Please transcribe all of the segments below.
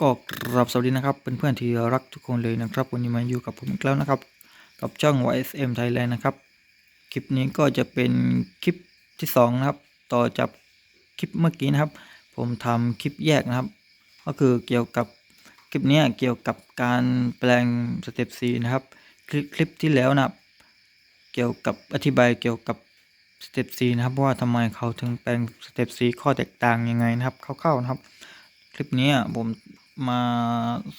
ก็กราบสวัสดีนะครับเเพื่อนๆที่รักทุกคนเลยนะครับ วันนี้มาอยู่กับผมอีกแล้วนะครับ กับช่อง YSM Thailand นะครับ คลิปนี้ก็จะเป็นคลิปที่สองนะครับ ต่อจากคลิปเมื่อกี้นะครับ ผมทำคลิปแยกนะครับ ก็คือเกี่ยวกับคลิปนี้เกี่ยวกับการแปลงสเต็ปซีนะครับคลิปคลิปที่แล้วนะเกี่ยวกับอธิบายเกี่ยวกับสเต็ปซีนะครับว่าทำไมเขาถึงแปลงสเต็ปซีข้อแตกต่างยังไงนะครับคร่าวๆนะครับคลิปนี้ผม มา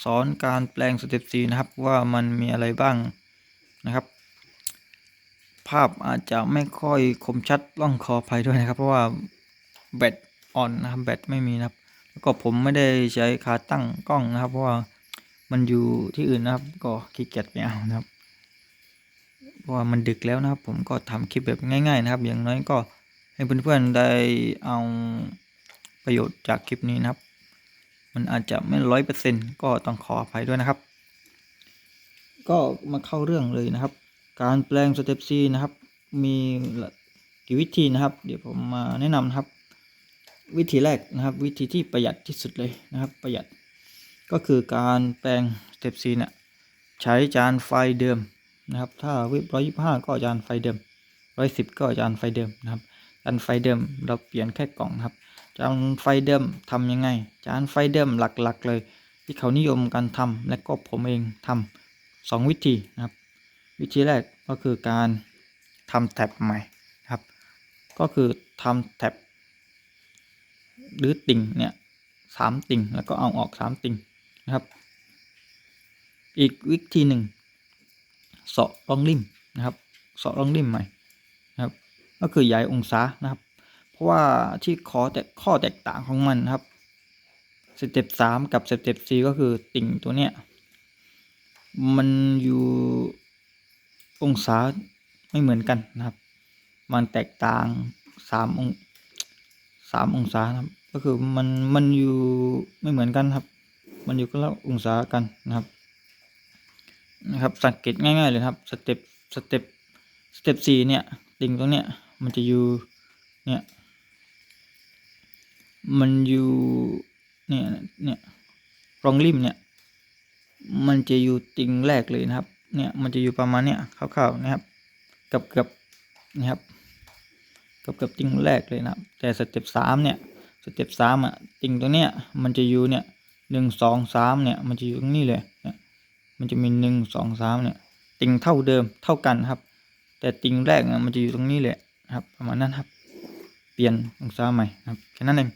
สอนการแปลงสเต็ปซีนะครับว่ามันมีอะไรบ้างนะครับ ภาพอาจจะไม่ค่อยคมชัดต้องขออภัยด้วยนะครับ เพราะว่าแบตอ่อนนะครับแบตไม่มีนะครับ แล้วก็ผมไม่ได้ใช้ขาตั้งกล้องนะครับ เพราะว่ามันอยู่ที่อื่นนะครับ ก็ขี้เกียจไปเอานะครับเพราะว่ามันดึกแล้วนะครับ ผมก็ทำคลิปแบบง่ายๆนะครับ อย่างน้อยก็ให้เพื่อนๆได้เอาประโยชน์จากคลิปนี้นะครับ มันอาจจะไม่ร้อยเปอร์เซ็นต์ก็ต้องขออภัยด้วยนะครับ ก็มาเข้าเรื่องเลยนะครับ การแปลงสเต็ปซีนะครับ มีกี่วิธีนะครับ เดี๋ยวผมมาแนะนำนะครับ วิธีแรกนะครับ วิธีที่ประหยัดที่สุดเลยนะครับ ประหยัดก็คือการแปลงสเต็ปซีเนี่ยใช้จานไฟเดิมนะครับ ถ้าวิบร้อยยี่ห้าก็จานไฟเดิมร้อยสิบก็จานไฟเดิมนะครับจานไฟเดิมเราเปลี่ยนแค่กล่องนะครับ จานไฟเดิมทำยังไง จานไฟเดิมหลักๆ เลย ที่เขานิยมการทำและก็ผมเองทำสองวิธีนะครับ วิธีแรกก็คือการทำแท็บใหม่ครับ ก็คือทำแท็บหรือติ่งเนี่ยสามติ่งแล้วก็เอาออกสามติ่งนะครับ อีกวิธีหนึ่งเสาะรองริมนะครับเสาะรองริมใหม่นะครับ ก็คือย้ายองศานะครับ ว่าที่ขอแต่ข้อแตกต่างของมันครับสเต็ปสามกับสเต็ปสี่ก็คือติ่งตัวเนี้ยมันอยู่องศาไม่เหมือนกันนะครับ มันแตกต่างสามองสามองศาครับ ก็คือมันมันอยู่ไม่เหมือนกันครับ มันอยู่คนละองศากันนะครับนะครับ สังเกตง่ายๆเลยครับสเต็ปสเต็ปสเต็ปสี่เนี่ยติ่งตรงเนี้ยมันจะอยู่เนี่ย มันอยู่เนี่ยเนี่ยรองริมเนี่ย มันจะอยู่ติ่งแรกเลยนะครับ เนี่ยมันจะอยู่ประมาณเนี้ยคร่าวๆนะครับกับกับนะครับกับกับติ่งแรกเลยนะครับ แต่สเต็ปสามเนี่ยสเต็ปสามอะติ่งตัวเนี้ยมันจะอยู่เนี่ยหนึ่งสองสามเนี่ยมันจะอยู่ตรงนี้เลยเนี่ยมันจะมีหนึ่งสองสามเนี่ย ติ่งเท่าเดิมเท่ากันครับ แต่ติ่งแรกเนี่ยมันจะอยู่ตรงนี้เลยนะครับ ประมาณนั้นครับ เปลี่ยนองศาใหม่นะครับแค่นั้นเอง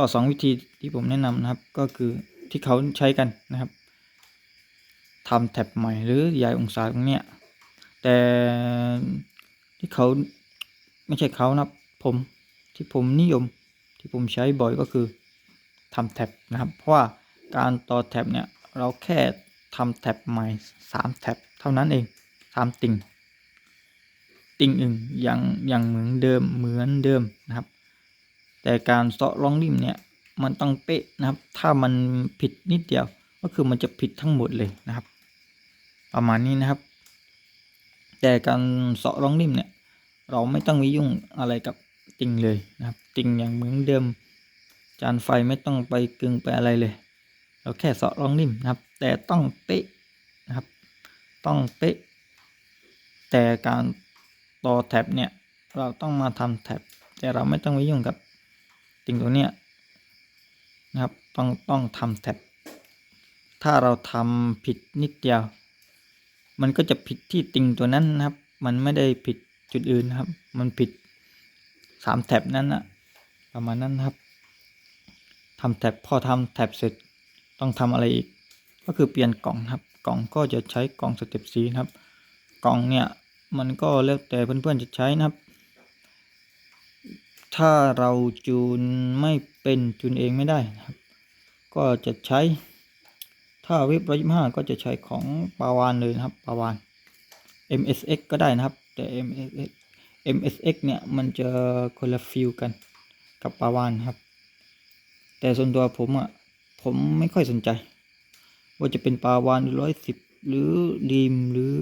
ก็สองวิธีที่ผมแนะนำนะครับ ก็คือที่เขาใช้กันนะครับทำแท็บใหม่หรือย้ายองศาตรงเนี้ยแต่ที่เขาไม่ใช่เขานะผมที่ผมนิยมที่ผมใช้บ่อยก็คือทำแท็บนะครับ เพราะว่าการต่อแท็บเนี่ยเราแค่ทำแท็บใหม่สามแท็บเท่านั้นเองสามติ่งติ่งอื่นอย่างอย่างเหมือนเดิมเหมือนเดิมนะครับ แต่การเสาะร่องริมเนี่ยมันต้องเป๊ะนะครับ ถ้ามันผิดนิดเดียว ก็คือมันจะผิดทั้งหมดเลยนะครับ ประมาณนี้นะครับ แต่การเสาะร่องริมเนี่ยเราไม่ต้องไปยุ่งอะไรกับติ่งเลยนะครับ ติ่งอย่างเหมือนเดิม จานไฟไม่ต้องไปกึงไปอะไรเลย เราแค่เสาะร่องริมนะครับ แต่ต้องเป๊ะนะครับ ต้องเป๊ะ แต่การต่อแท็บเนี่ยเราต้องมาทำแท็บแต่เราไม่ต้องไปยุ่งกับ ติ่งตัวเนี้ยนะครับต้องต้องทำแท็บถ้าเราทำผิดนิดเดียว มันก็จะผิดที่ติ่งตัวนั้นนะครับ มันไม่ได้ผิดจุดอื่นนะครับ มันผิดสามแท็บนั้นนะประมาณนั้นนะครับทำแท็บพอทำแท็บเสร็จต้องทำอะไรอีก ก็คือเปลี่ยนกล่องครับ กล่องก็จะใช้กล่องสเต็ปสีนะครับ กล่องเนี่ยมันก็แล้วแต่เพื่อนๆจะใช้นะครับ ถ้าเราจูนไม่เป็นจูนเองไม่ได้นะครับ ก็จะใช้ ถ้าเว็บร้อยห้าก็จะใช้ของปาวานเลยนะครับปาวาน MSX ก็ได้นะครับ แต่ MSX MSX เนี่ยมันจะคนละฟิลกันกับปาวานครับ แต่ส่วนตัวผมอะ่ะผมไม่ค่อยสนใจ ว่าจะเป็นปาวานร้อยสิบหรือดีมหรือ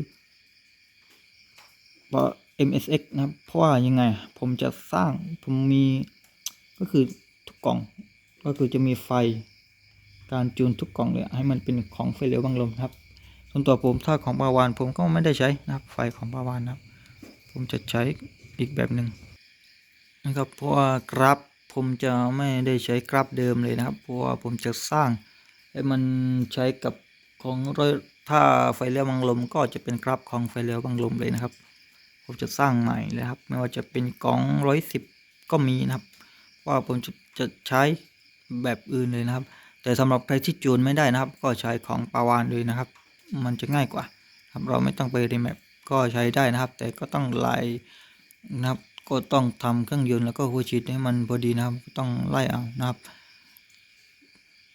ว่า MSX นะครับ เพราะว่ายังไง ผมจะสร้างผมมีก็คือทุกกล่อง ก็คือจะมีไฟการจูนทุกกล่องเลย ให้มันเป็นของไฟเหลวบังลมครับ ส่วนตัวผมถ้าของปาวานผมก็ไม่ได้ใช้นะครับ ไฟของปาวานนะครับ ผมจะใช้อีกแบบหนึ่งนะครับ เพราะว่ากราฟผมจะไม่ได้ใช้กราฟเดิมเลยนะครับ เพราะว่าผมจะสร้างให้มันใช้กับของร้อยถ้าไฟเลี้ยวบังลมก็จะเป็นกราฟของไฟเลี้ยวบังลมเลยนะครับ ผมจะสร้างใหม่เลยครับ ไม่ว่าจะเป็นกล่องร้อยสิบก็มีนะครับ ว่าผมจะจะใช้แบบอื่นเลยนะครับ แต่สำหรับใครที่จูนไม่ได้นะครับ ก็ใช้ของปาวานเลยนะครับ มันจะง่ายกว่าครับเราไม่ต้องไปรีแมปก็ใช้ได้นะครับ แต่ก็ต้องไล่นะครับ ก็ต้องทำเครื่องยนต์แล้วก็หัวฉีดให้มันพอดีนะครับต้องไล่เอานะครับ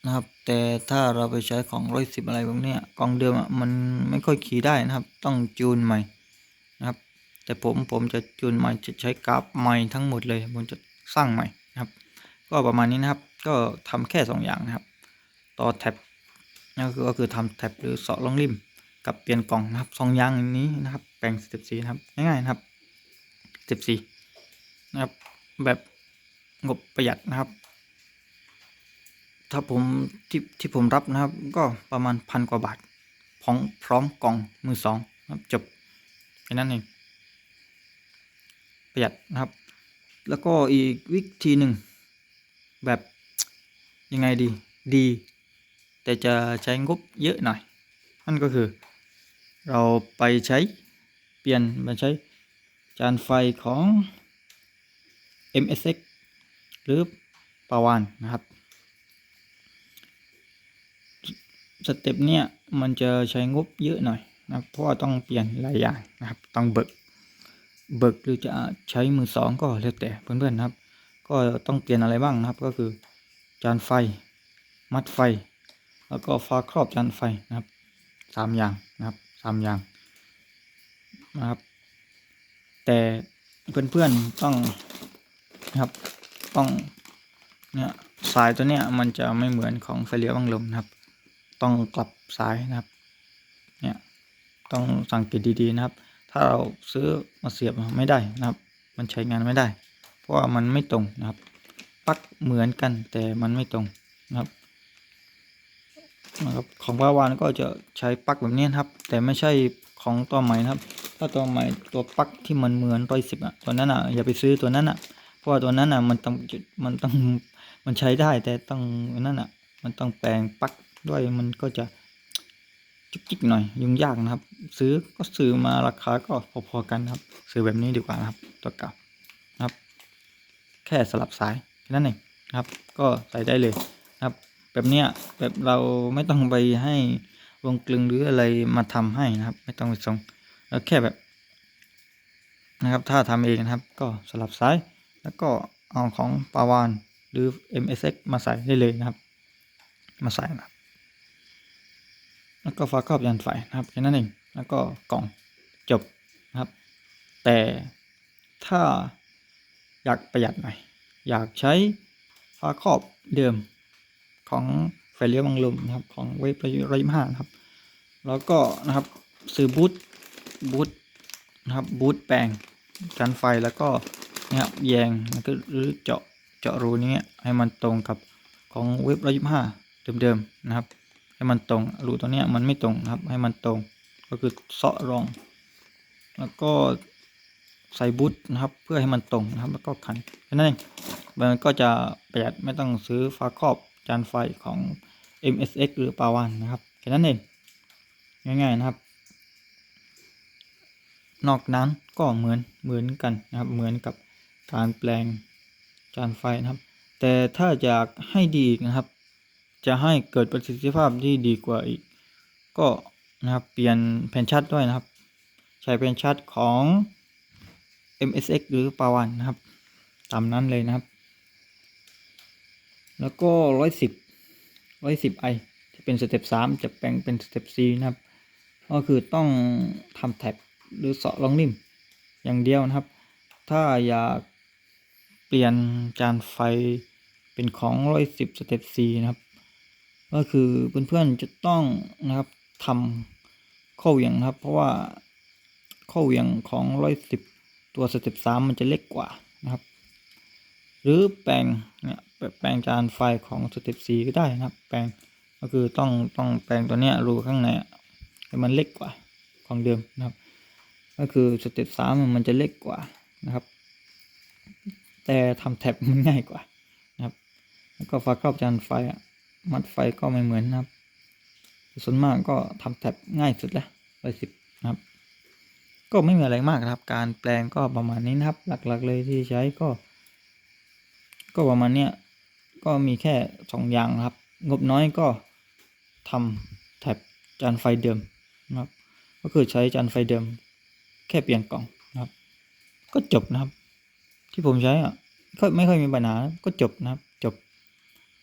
นะครับ แต่ถ้าเราไปใช้ของร้อยสิบอะไรพวกนี้กล่องเดิมอะมันไม่ค่อยขี่ได้นะครับ ต้องจูนใหม่ แต่ผมผมจะจูนใหม่จะใช้กราฟใหม่ทั้งหมดเลยผมจะสร้างใหม่นะครับ ก็ประมาณนี้นะครับ ก็ทำแค่สองอย่างนะครับ ต่อแท็บนั่นก็คือก็คือทำแท็บหรือเสาะลงริม กับเปลี่ยนกล่องนะครับสองอย่างอย่างนี้นะครับ แปลงสเต็ปสีนะครับง่ายๆนะครับสเต็ปสีนะครับแบบงบประหยัดนะครับ ถ้าผมที่ที่ผมรับนะครับ ก็ประมาณพันกว่าบาทพร้อมพร้อมกล่องมือสองนะครับจบแค่นั้นเอง ประหยัดนะครับ แล้วก็อีกวิธีหนึ่งแบบยังไงดีดี แต่จะใช้งบเยอะหน่อย นั่นก็คือ เราไปใช้เปลี่ยนมาใช้จานไฟของ MSX หรือปาวานนะครับสเต็ปเนี้ยมันจะใช้งบเยอะหน่อยนะเพราะว่าต้องเปลี่ยนหลายอย่างนะครับ ต้องเบิก เบิกหรือจะใช้มือสองก็แล้วแต่เพื่อนๆนะครับ ก็ต้องเปลี่ยนอะไรบ้างนะครับ ก็คือจานไฟ มัดไฟ แล้วก็ฟ้าครอบจานไฟนะครับสามอย่างนะครับสามอย่างนะครับ แต่เพื่อนๆต้องนะครับต้องเนี่ยสายตัวเนี้ยมันจะไม่เหมือนของไฟเลี้ยวบังลมนะครับ ต้องกลับสายนะครับ เนี่ยต้องสังเกตดีๆนะครับ ถ้าเราซื้อมาเสียบไม่ได้นะครับ มันใช้งานไม่ได้ เพราะว่ามันไม่ตรงนะครับปักเหมือนกันแต่มันไม่ตรงนะครับนะครับของปาวานก็จะใช้ปักแบบนี้นครับ แต่ไม่ใช่ของตัวใหม่นะครับ ถ้าตัวใหม่ตัวปักที่มันเหมือนร้อยสิบอะตัวนั้นอะอย่าไปซื้อตัวนั้นอะเพราะว่าตัวนั้นอะมันต้องมันต้องมันใช้ได้แต่ต้องนั่นอะมันต้องแปลงปักด้วยมันก็จะ จุกจิกหน่อยยุ่งยากนะครับ ซื้อก็ซื้อมาราคาก็พอๆกันครับ ซื้อแบบนี้ดีกว่านะครับ ตัวเก่านะครับ แค่สลับสายแค่นั้นเองนะครับ ก็ใส่ได้เลยนะครับ แบบเนี้ยแบบเราไม่ต้องไปให้วงกลึงหรืออะไรมาทำให้นะครับ ไม่ต้องไปส่งแล้วแค่แบบนะครับ ถ้าทำเองนะครับ ก็สลับซ้ายแล้วก็เอาของปาวานหรือ MSX มาใส่ได้เลยนะครับ มาใส่นะครับ แล้วก็ฝาครอบยันไฟนะครับแค่นั้นเองแล้วก็กล่องจบนะครับ แต่ถ้าอยากประหยัดหน่อยอยากใช้ฝาครอบเดิมของไฟเลี้ยวบังลมนะครับของเวฟร้อยห้านะครับ แล้วก็นะครับซื้อบูทบูทนะครับบูทแปลงกันไฟแล้วก็นะครับแยงแล้วก็หรือเจาะเจาะรูนี้ให้มันตรงกับของเวฟร้อยห้าเดิมๆนะครับ ให้มันตรงรูตัวเนี้ยมันไม่ตรงครับ ให้มันตรง ก็คือเซาะรอง แล้วก็ใส่บูทนะครับเพื่อให้มันตรงนะครับ แล้วก็ขันแค่นั้นเองมันก็จะประหยัดไม่ต้องซื้อฝาครอบจานไฟของ MSX หรือปาวันนะครับแค่นั้นเองง่ายๆนะครับ นอกนั้นก็เหมือนเหมือนกันนะครับ เหมือนกับการแปลงจานไฟนะครับ แต่ถ้าอยากให้ดีนะครับ จะให้เกิดประสิทธิภาพที่ดีกว่าอีก ก็นะครับเปลี่ยนแผ่นชัดด้วยนะครับ ใช้แผ่นชัดของ MSX หรือปาวันนะครับ ตามนั้นเลยนะครับ แล้วก็ร้อยสิบร้อยสิบไอที่เป็นสเต็ปสามจะแปลงเป็นสเต็ปซีนะครับ ก็คือต้องทำแท็บหรือเสาะลองนิ่มอย่างเดียวนะครับ ถ้าอยากเปลี่ยนจานไฟเป็นของร้อยสิบสเต็ปซีนะครับ ก็คือเพื่อนๆจะต้องนะครับทำข้อเหวี่ยงนะครับ เพราะว่าข้อเหวี่ยงของร้อยสิบตัวสเต็ปสามมันจะเล็กกว่านะครับ หรือแปลงเนี่ยแปลงจานไฟของสเต็ปสีก็ได้นะครับ แปลงก็คือต้องต้องแปลงตัวเนี้ยรูข้างในอะให้มันเล็กกว่าของเดิมนะครับ ก็คือสเต็ปสามมันจะเล็กกว่านะครับ แต่ทำแท็บมันง่ายกว่านะครับ แล้วก็ฝาครอบจานไฟอะ มัดไฟก็ไม่เหมือนนะครับ ส่วนมากก็ทำแท็บง่ายสุดแล้วร้อยสิบนะครับ ก็ไม่มีอะไรมากนะครับ การแปลงก็ประมาณนี้นะครับ หลักๆเลยที่ใช้ก็ ก็ประมาณเนี้ยก็มีแค่สองอย่างครับ งบน้อยก็ทำแท็บจานไฟเดิมนะครับ ก็คือใช้จานไฟเดิม แค่เปลี่ยนกล่องนะครับ ก็จบนะครับ ที่ผมใช้อะก็ไม่ค่อยมีปัญหาก็จบนะครับ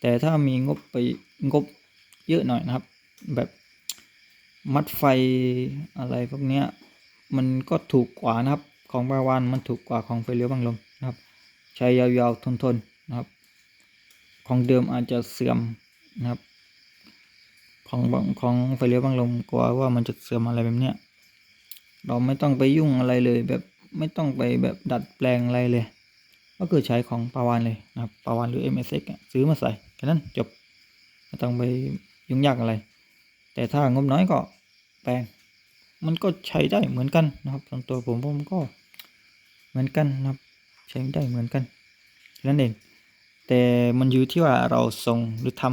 แต่ถ้ามีงบไปงบเยอะหน่อยนะครับ แบบมัดไฟอะไรพวกเนี้ยมันก็ถูกกว่านะครับ ของบาวานมันถูกกว่าของไฟเลี้ยวบังลมนะครับ ใช้ยาวๆทนๆนะครับ ของเดิมอาจจะเสื่อมนะครับ ของของไฟเลี้ยวบังลมกลัวว่ามันจะเสื่อมอะไรแบบเนี้ยเราไม่ต้องไปยุ่งอะไรเลยแบบไม่ต้องไปแบบดัดแปลงอะไรเลย ก็คือใช้ของปาวานเลยนะครับปาวานหรือ MSX อะซื้อมาใส่แค่นั้นจบไม่ต้องไปยุ่งยากอะไร แต่ถ้างบน้อยก็แปลงมันก็ใช้ได้เหมือนกันนะครับส่วนตัวผมผมก็เหมือนกันนะครับใช้ได้เหมือนกันแค่นั้นเอง แต่มันอยู่ที่ว่าเราทรงหรือท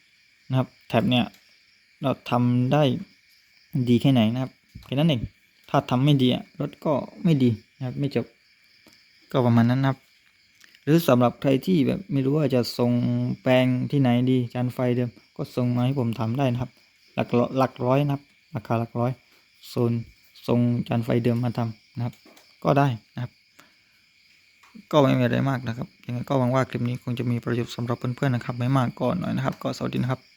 ำนะครับแท็บเนี่ยเราทำได้ดีแค่ไหนนะครับแค่นั้นเองถ้าทำไม่ดีอะรถก็ไม่ดีนะครับไม่จบก็ประมาณนั้นนะครับ หรือสำหรับใครที่แบบไม่รู้ว่าจะส่งแปลงที่ไหนดีจานไฟเดิม ก็ส่งมาให้ผมทำได้นะครับ หลักร้อยหลักร้อยนะครับ ราคาหลักร้อยโซนส่งจานไฟเดิมมาทำนะครับ ก็ได้นะครับ ก็ไม่มีอะไรมากนะครับยังไงก็หวังว่าคลิปนี้คงจะมีประโยชน์สำหรับเพื่อนๆนะครับ ไม่มากก็หน่อยนะครับ ก็สวัสดีนะครับ